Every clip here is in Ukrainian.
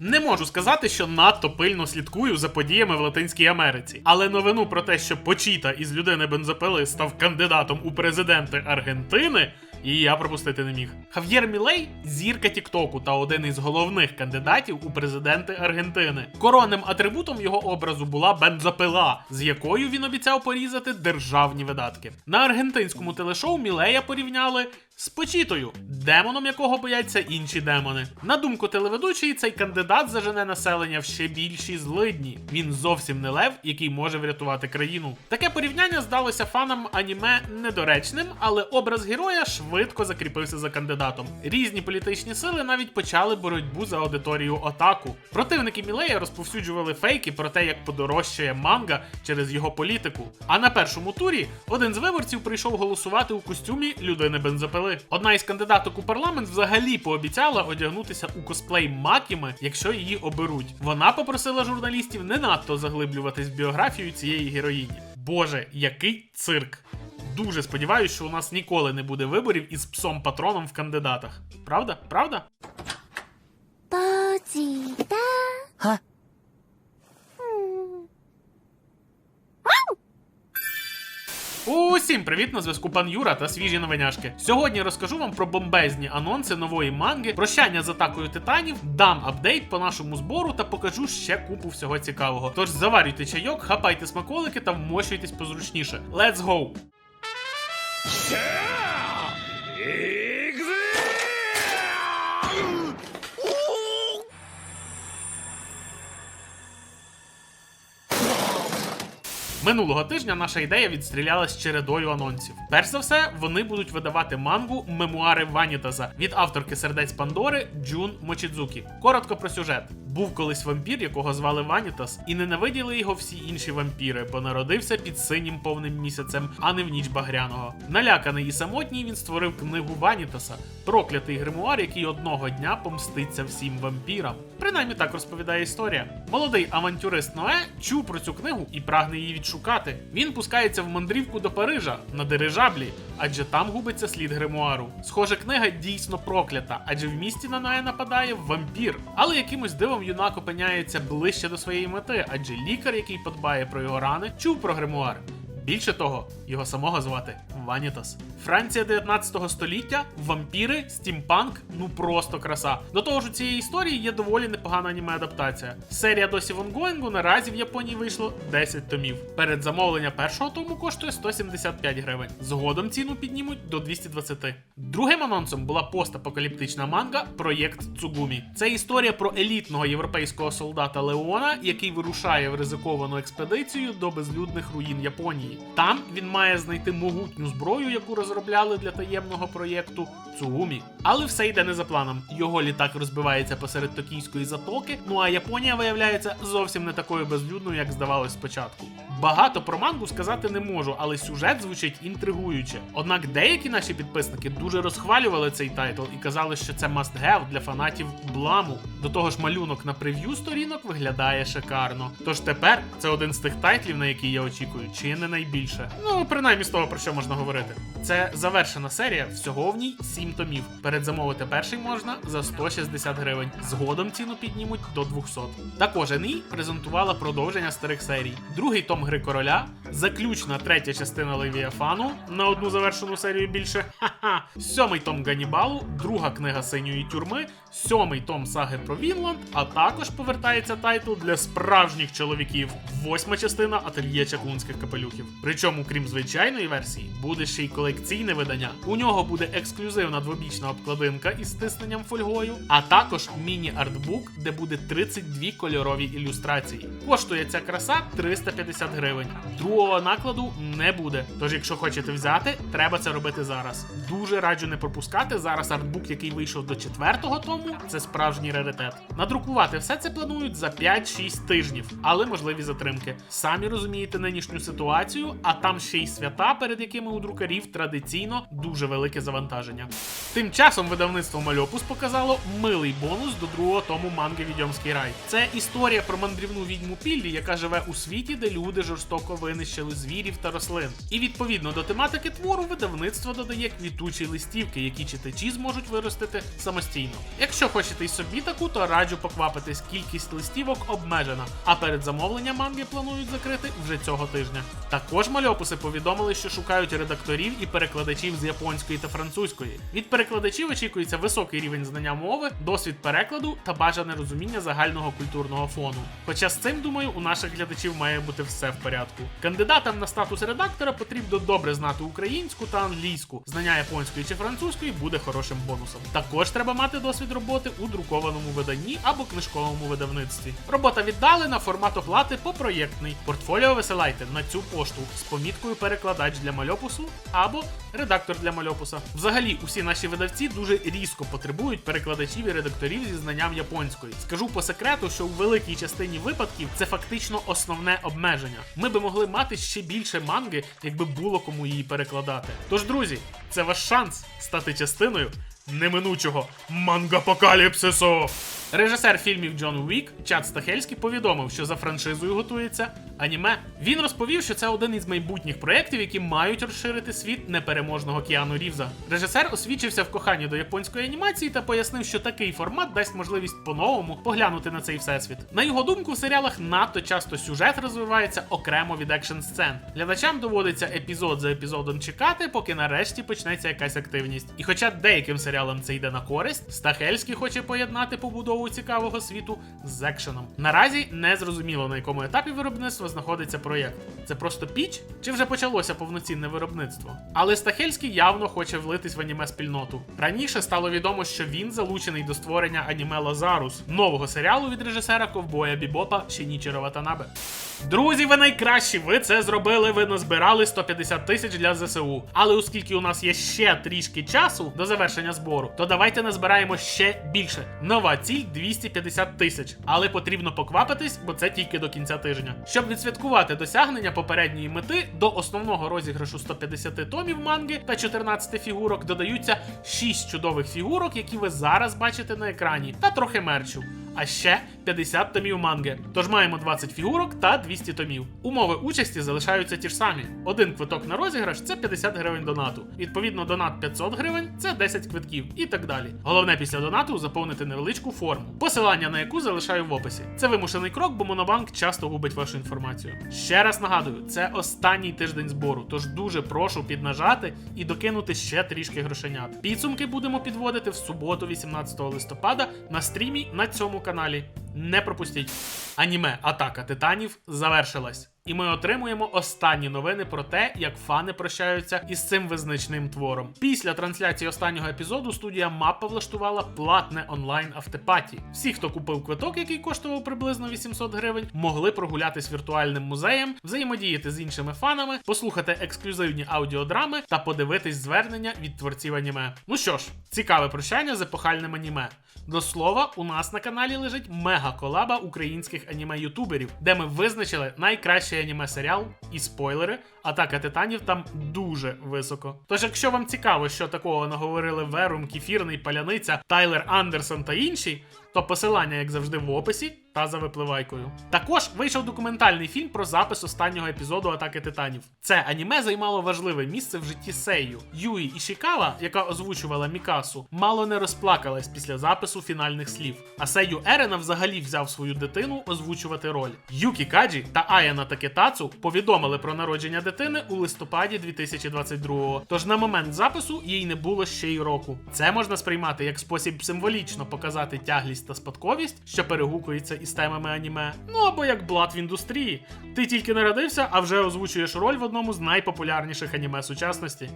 Не можу сказати, що надто пильно слідкую за подіями в Латинській Америці, але новину про те, що Почіта із людини бензопили став кандидатом у президенти Аргентини. І я пропустити не міг. Хав'єр Мілей зірка Тіктоку та один із головних кандидатів у президенти Аргентини. Коронним атрибутом його образу була бензопила, з якою він обіцяв порізати державні видатки. На аргентинському телешоу Мілея порівняли з Почітою, демоном якого бояться інші демони. На думку телеведучої, цей кандидат зажене населення в ще більші злидні. Він зовсім не лев, який може врятувати країну. Таке порівняння здалося фанам аніме недоречним, але образ героя швидко закріпився за кандидатом. Різні політичні сили навіть почали боротьбу за аудиторію Отаку. Противники Мілея розповсюджували фейки про те, як подорожчає манга через його політику. А на першому турі один з виборців прийшов голосувати у костюмі людини бензопили Одна із кандидаток у парламент взагалі пообіцяла одягнутися у косплей Макіми, якщо її оберуть. Вона попросила журналістів не надто заглиблюватись в біографію цієї героїні. Боже, який цирк! Дуже сподіваюся, що у нас ніколи не буде виборів із псом патроном в кандидатах. Правда? Правда? ポジだ Усім привіт на зв'язку пан Юра та свіжі новиняшки. Сьогодні розкажу вам про бомбезні анонси нової манги, прощання з атакою титанів, дам апдейт по нашому збору та покажу ще купу всього цікавого. Тож заварюйте чайок, хапайте смаколики та вмощуйтесь позручніше. Let's go! Минулого тижня наша ідея відстрілялась чередою анонсів. Перш за все, вони будуть видавати мангу Мемуари Ванітаза від авторки сердець Пандори Джун Мочідзукі. Коротко про сюжет. Був колись вампір, якого звали Ванітас, і ненавиділи його всі інші вампіри, бо народився під синім повним місяцем, а не в ніч багряного. Наляканий і самотній він створив книгу Ванітаса, проклятий гримуар, який одного дня помститься всім вампірам. Принаймні так розповідає історія. Молодий авантюрист Ное чув про цю книгу і прагне її відшукати. Він пускається в мандрівку до Парижа на дирижаблі, адже там губиться слід гримуару. Схоже, книга дійсно проклята, адже в місті на Ное нападає вампір. Але якимось дивом юнак опиняється ближче до своєї мети, адже лікар, який подбає про його рани, чув про гримуар. Більше того, його самого звати Ванітас. Франція 19 століття, вампіри, стімпанк, ну просто краса. До того ж, у цієї історії є доволі непогана аніме адаптація. Серія досі в онгоїнгу наразі в Японії вийшло 10 томів. Перед замовлення першого тому коштує 175 гривень. Згодом ціну піднімуть до 220. Другим анонсом була постапокаліптична манга Проєкт Цугумі. Це історія про елітного європейського солдата Леона, який вирушає в ризиковану експедицію до безлюдних руїн Японії. Там він має знайти могутню зброю, яку розробляли для таємного проєкту Цугумі. Але все йде не за планом. Його літак розбивається посеред токійської затоки. Ну а Японія виявляється зовсім не такою безлюдною, як здавалось спочатку. Багато про мангу сказати не можу, але сюжет звучить інтригуюче. Однак деякі наші підписники дуже розхвалювали цей тайтл і казали, що це must have для фанатів бламу. До того ж, малюнок на прев'ю сторінок виглядає шикарно. Тож тепер це один з тих тайтлів, на які я очікую, чи не найбільше. Ну, принаймні з того, про що можна говорити. Це завершена серія, всього в ній 7 томів. Передзамовити перший можна за 160 гривень. Згодом ціну піднімуть до 200. Також НІ презентувала продовження старих серій. Другий том Гри короля, заключна третя частина Левіафану на одну завершену серію більше. Ха-ха. Сьомий том Ганібалу, друга книга синьої тюрми, сьомий том саги про Вінланд, а також повертається тайтл для справжніх чоловіків. Восьма частина ательє чаклунських капелюхів. Причому, крім звичайної версії, буде ще й колекційне видання. У нього буде ексклюзивна двобічна обкладинка із стисненням фольгою, а також міні-артбук, де буде 32 кольорові ілюстрації. Коштує ця краса 350 гривень. Другого накладу не буде. Тож, якщо хочете взяти, треба це робити зараз. Дуже раджу не пропускати. Зараз артбук, який вийшов до четвертого тому, це справжній раритет. Надрукувати все це планують за 5-6 тижнів, але можливі затримки. Самі розумієте нинішню ситуацію, а там ще й свята, перед якими у друкарів традиційно дуже велике завантаження. Тим часом видавництво Мальопус показало милий бонус до другого тому манги Відьомський рай. Це історія про мандрівну відьму Піллі, яка живе у світі, де люди жорстоко винищили звірів та рослин. І відповідно до тематики твору видавництво додає квітучі листівки, які читачі зможуть виростити самостійно. Якщо хочете й собі таку, то раджу поквапитись. Кількість листівок обмежена, а перед замовленням манги планують закрити вже цього тижня. Також мальопуси повідомили, що шукають редакторів і перекладачів з японської та французької. Від перекладачів очікується високий рівень знання мови, досвід перекладу та бажане розуміння загального культурного фону. Хоча з цим, думаю, у наших глядачів має бути все в порядку. Кандидатам на статус редактора потрібно добре знати українську та англійську. Знання японської чи французької буде хорошим бонусом. Також треба мати досвід роботи у друкованому виданні або книжковому видавництві. Робота віддалена, формат оплати попроєктний. Портфоліо висилайте на цю пошту з поміткою перекладач для мальопусу або редактор для мальопуса. Взагалі, усі наші видавці дуже різко потребують перекладачів і редакторів зі знанням японської. Скажу по секрету, що у великій частині випадків це фактично основне обмеження. Ми би могли мати ще більше манги, якби було кому її перекладати. Тож, друзі, це ваш шанс стати частиною неминучого мангапокаліпсису. Режисер фільмів Джон Уік Чад Стахельський повідомив, що за франшизою готується аніме. Він розповів, що це один із майбутніх проєктів, які мають розширити світ непереможного Кіану Рівза. Режисер освічився в коханні до японської анімації та пояснив, що такий формат дасть можливість по-новому поглянути на цей всесвіт. На його думку, в серіалах надто часто сюжет розвивається окремо від екшн сцен. Глядачам доводиться епізод за епізодом чекати, поки нарешті почнеться якась активність. І хоча деяким серіалам це йде на користь, Стахельський хоче поєднати побудову цікавого світу з екшеном. Наразі не зрозуміло на якому етапі виробництва знаходиться проєкт. Це просто піч чи вже почалося повноцінне виробництво? Але Стахельський явно хоче влитись в аніме спільноту. Раніше стало відомо, що він залучений до створення аніме Лазарус, нового серіалу від режисера ковбоя Бібопа Шінічіро Ватанабе. Друзі, ви найкращі! Ви це зробили. Ви назбирали 150 тисяч для ЗСУ. Але оскільки у нас є ще трішки часу до завершення збору, то давайте назбираємо ще більше. Нова ціль 250 тисяч. Але потрібно поквапитись, бо це тільки до кінця тижня. Щоб відсвяткувати досягнення попередньої мети, до основного розіграшу 150 томів манги та 14 фігурок додаються 6 чудових фігурок, які ви зараз бачите на екрані, та трохи мерчу. А ще 50 томів манги. Тож маємо 20 фігурок та 200 томів. Умови участі залишаються ті ж самі. Один квиток на розіграш це 50 гривень донату. Відповідно, донат 500 гривень це 10 квитків і так далі. Головне після донату заповнити невеличку форму, посилання на яку залишаю в описі. Це вимушений крок, бо Монобанк часто губить вашу інформацію. Ще раз нагадую, це останній тиждень збору, тож дуже прошу піднажати і докинути ще трішки грошенят. Підсумки будемо підводити в суботу, 18 листопада, на стрімі на цьому каналі. Не пропустіть. Аніме Атака Титанів завершилась. І ми отримуємо останні новини про те, як фани прощаються із цим визначним твором. Після трансляції останнього епізоду студія Маппа влаштувала платне онлайн автопаті. Всі, хто купив квиток, який коштував приблизно 800 гривень, могли прогулятись віртуальним музеєм, взаємодіяти з іншими фанами, послухати ексклюзивні аудіодрами та подивитись звернення від творців аніме. Ну що ж, цікаве прощання з епохальним аніме. До слова, у нас на каналі лежить мега колаба українських аніме-ютуберів, де ми визначили найкращий аніме-серіал і спойлери. Атака титанів там дуже високо. Тож, якщо вам цікаво, що такого наговорили Верум, Кефірний, Паляниця, Тайлер Андерсон та інші, то посилання, як завжди, в описі та за випливайкою. Також вийшов документальний фільм про запис останнього епізоду Атаки Титанів. Це аніме займало важливе місце в житті Сею. Юї Ішікава, яка озвучувала Мікасу, мало не розплакалась після запису фінальних слів. А Сею Ерена взагалі взяв свою дитину озвучувати роль. Юкі Каджі та Аяна Такетацу повідомили про народження дитини у листопаді 2022-го. Тож на момент запису їй не було ще й року. Це можна сприймати як спосіб символічно показати тяглість та спадковість, що перегукується із темами аніме. Ну або як блат в індустрії. Ти тільки народився, а вже озвучуєш роль в одному з найпопулярніших аніме сучасності.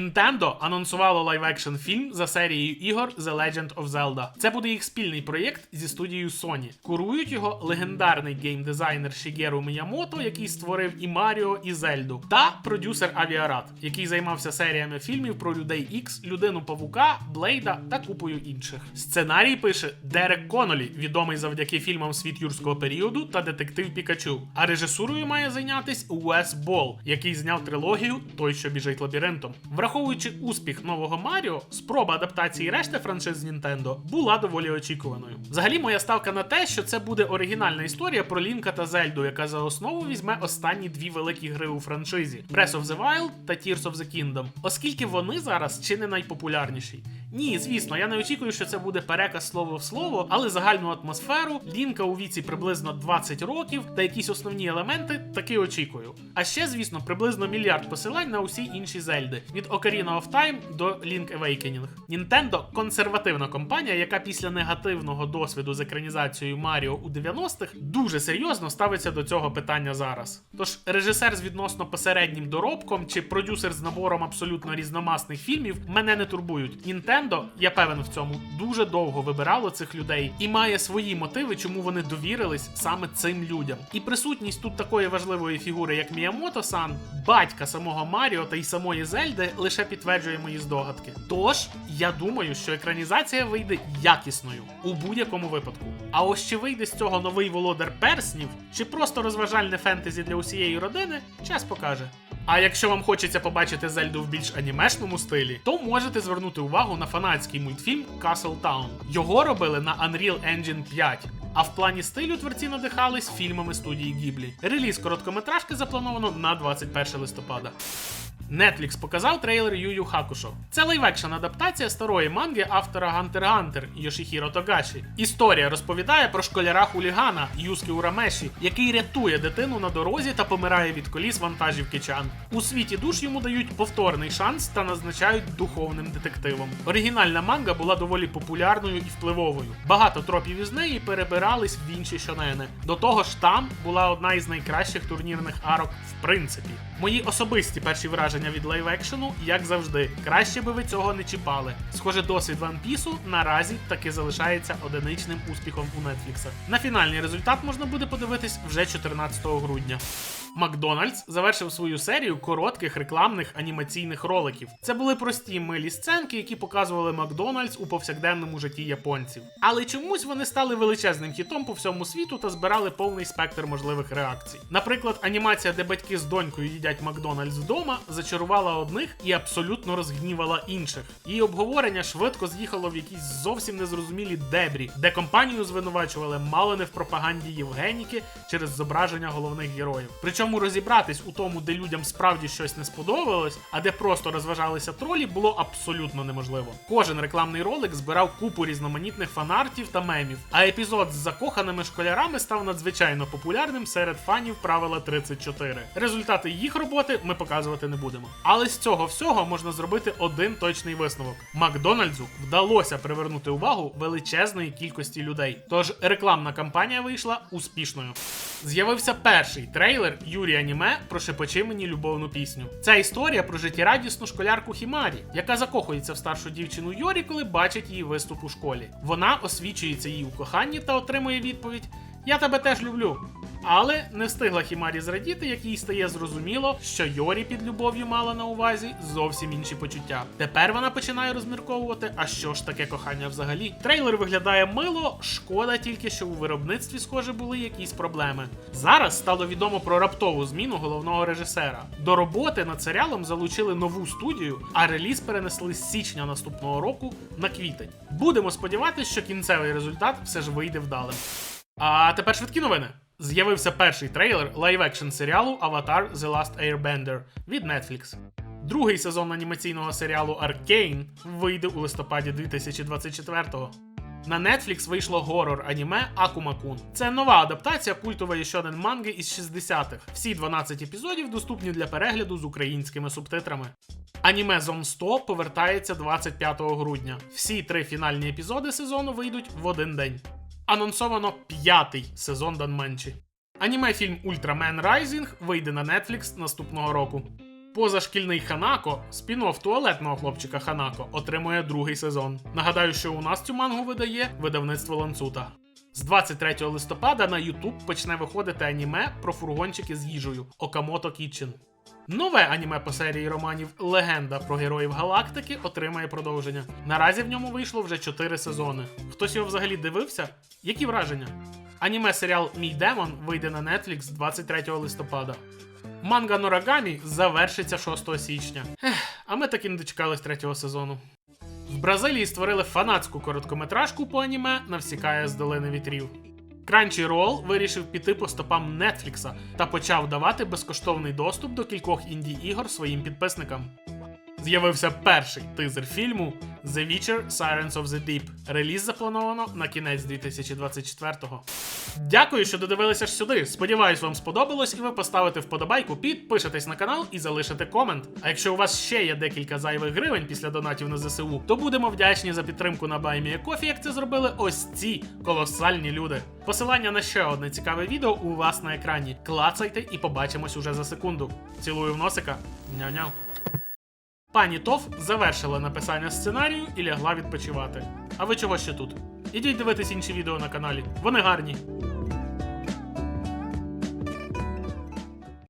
Nintendo анонсувало лайв-екшн фільм за серією ігор The Legend of Zelda. Це буде їх спільний проєкт зі студією Sony. Курують його легендарний геймдизайнер Шігеру Міямото, який створив і Маріо, і Зельду, та продюсер Авіарат, який займався серіями фільмів про людей Ікс, людину Павука, Блейда та купою інших. Сценарій пише Дерек Конолі, відомий завдяки фільмам Світ юрського періоду та Детектив Пікачу. А режисурою має зайнятись Уес Бол, який зняв трилогію Той, що біжить лабіринтом. Враховуючи успіх нового Маріо, спроба адаптації решти франшиз Нінтендо була доволі очікуваною. Взагалі, моя ставка на те, що це буде оригінальна історія про Лінка та Зельду, яка за основу візьме останні дві великі гри у франшизі: Breath of the Wild та Tears of the Kingdom, оскільки вони зараз чи не найпопулярніші. Ні, звісно, я не очікую, що це буде переказ слово в слово, але загальну атмосферу, лінка у віці приблизно 20 років та якісь основні елементи таки очікую. А ще, звісно, приблизно мільярд посилань на усі інші зельди від Ocarina of Time до Link Awakening. Nintendo – консервативна компанія, яка після негативного досвіду з екранізацією Маріо у 90-х дуже серйозно ставиться до цього питання зараз. Тож режисер з відносно посереднім доробком чи продюсер з набором абсолютно різномасних фільмів мене не турбують. Nintendo, я певен в цьому, дуже довго вибирало цих людей і має свої мотиви, чому вони довірились саме цим людям. І присутність тут такої важливої фігури, як Міямото Сан, батька самого Маріо та й самої Зельди, лише підтверджує мої здогадки. Тож я думаю, що екранізація вийде якісною у будь-якому випадку. А ось чи вийде з цього новий володар перснів, чи просто розважальне фентезі для усієї родини, час покаже. А якщо вам хочеться побачити Зельду в більш анімешному стилі, то можете звернути увагу на фанатський мультфільм Castle Town. Його робили на Unreal Engine 5. А в плані стилю творці надихались фільмами студії Гіблі. Реліз короткометражки заплановано на 21 листопада. Netflix показав трейлер Ю Ю Хакушо. Це лайв-екшн адаптація старої манги автора Гантер Гантер Йошіхіро Тогаші. Історія розповідає про школяра хулігана Юскі Урамеші, який рятує дитину на дорозі та помирає від коліс вантажівки Чан. У світі душ йому дають повторний шанс та назначають духовним детективом. Оригінальна манга була доволі популярною і впливовою. Багато тропів із неї перебирались в інші шонени. До того ж, там була одна із найкращих турнірних арок в принципі. Мої особисті перші враження від лайв-екшену, як завжди, краще би ви цього не чіпали. Схоже, досвід Piece наразі таки залишається одиничним успіхом у Netflix. На фінальний результат можна буде подивитись вже 14 грудня. Макдональдс завершив свою серію коротких рекламних анімаційних роликів. Це були прості милі сценки, які показували Макдональдс у повсякденному житті японців. Але чомусь вони стали величезним хітом по всьому світу та збирали повний спектр можливих реакцій. Наприклад, анімація, де батьки з донькою їдять Макдональдс вдома, зачарувала одних і абсолютно розгнівала інших. Її обговорення швидко з'їхало в якісь зовсім незрозумілі дебрі, де компанію звинувачували мало не в пропаганді Євгеніки через зображення головних героїв. Причому розібратись у тому, де людям справді щось не сподобалось, а де просто розважалися тролі, було абсолютно неможливо. Кожен рекламний ролик збирав купу різноманітних фанартів та мемів, а епізод з закоханими школярами став надзвичайно популярним серед фанів правила 34. Результати їх роботи ми показувати не будемо. Але з цього всього можна зробити один точний висновок: Макдональдсу вдалося привернути увагу величезної кількості людей. Тож рекламна кампанія вийшла успішною. З'явився перший трейлер Юрі Аніме про шепочи мені любовну пісню. Ця історія про життєрадісну школярку Хімарі, яка закохується в старшу дівчину Йорі, коли бачить її виступ у школі. Вона освічується їй у коханні та отримує відповідь: Я тебе теж люблю. Але не встигла Хімарі зрадіти, як їй стає зрозуміло, що Йорі під любов'ю мала на увазі зовсім інші почуття. Тепер вона починає розмірковувати, а що ж таке кохання взагалі. Трейлер виглядає мило, шкода тільки, що у виробництві, схоже, були якісь проблеми. Зараз стало відомо про раптову зміну головного режисера. До роботи над серіалом залучили нову студію, а реліз перенесли з січня наступного року на квітень. Будемо сподіватися, що кінцевий результат все ж вийде вдалим. А тепер швидкі новини. З'явився перший трейлер лайв-екшн серіалу Avatar The Last Airbender від Netflix. Другий сезон анімаційного серіалу Arcane вийде у листопаді 2024-го. На Netflix вийшло горор аніме Акумакун. Це нова адаптація культової щоден манги із 60-х. Всі 12 епізодів доступні для перегляду з українськими субтитрами. Аніме Зон 100 повертається 25 грудня. Всі три фінальні епізоди сезону вийдуть в один день. Анонсовано п'ятий сезон Данменчі. Аніме фільм Ультрамен Райзінг вийде на Netflix наступного року. Позашкільний Ханако, спін-офф туалетного хлопчика Ханако, отримує другий сезон. Нагадаю, що у нас цю мангу видає видавництво Ланцута. З 23 листопада на YouTube почне виходити аніме про фургончики з їжею Окамото Kitchen. Нове аніме по серії романів Легенда про героїв галактики отримає продовження. Наразі в ньому вийшло вже 4 сезони. Хтось його взагалі дивився? Які враження? Аніме серіал Мій демон вийде на Netflix 23 листопада. Манга Норагамі завершиться 6 січня. Ех, а ми так і не дочекались третього сезону. В Бразилії створили фанатську короткометражку по аніме Навсікає з долини вітрів. Crunchyroll вирішив піти по стопам Нетфлікса та почав давати безкоштовний доступ до кількох інді-ігор своїм підписникам. З'явився перший тизер фільму The Witcher Sirens of the Deep. Реліз заплановано на кінець 2024-го. Дякую, що додивилися аж сюди. Сподіваюсь, вам сподобалось, і ви поставите вподобайку, підпишетесь на канал і залишите комент. А якщо у вас ще є декілька зайвих гривень після донатів на ЗСУ, то будемо вдячні за підтримку на BuyMeACoffee, як це зробили ось ці колосальні люди. Посилання на ще одне цікаве відео у вас на екрані. Клацайте і побачимось уже за секунду. Цілую в носика. Няу-няу. Пані Тоф завершила написання сценарію і лягла відпочивати. А ви чого ще тут? Ідіть дивитись інші відео на каналі. Вони гарні.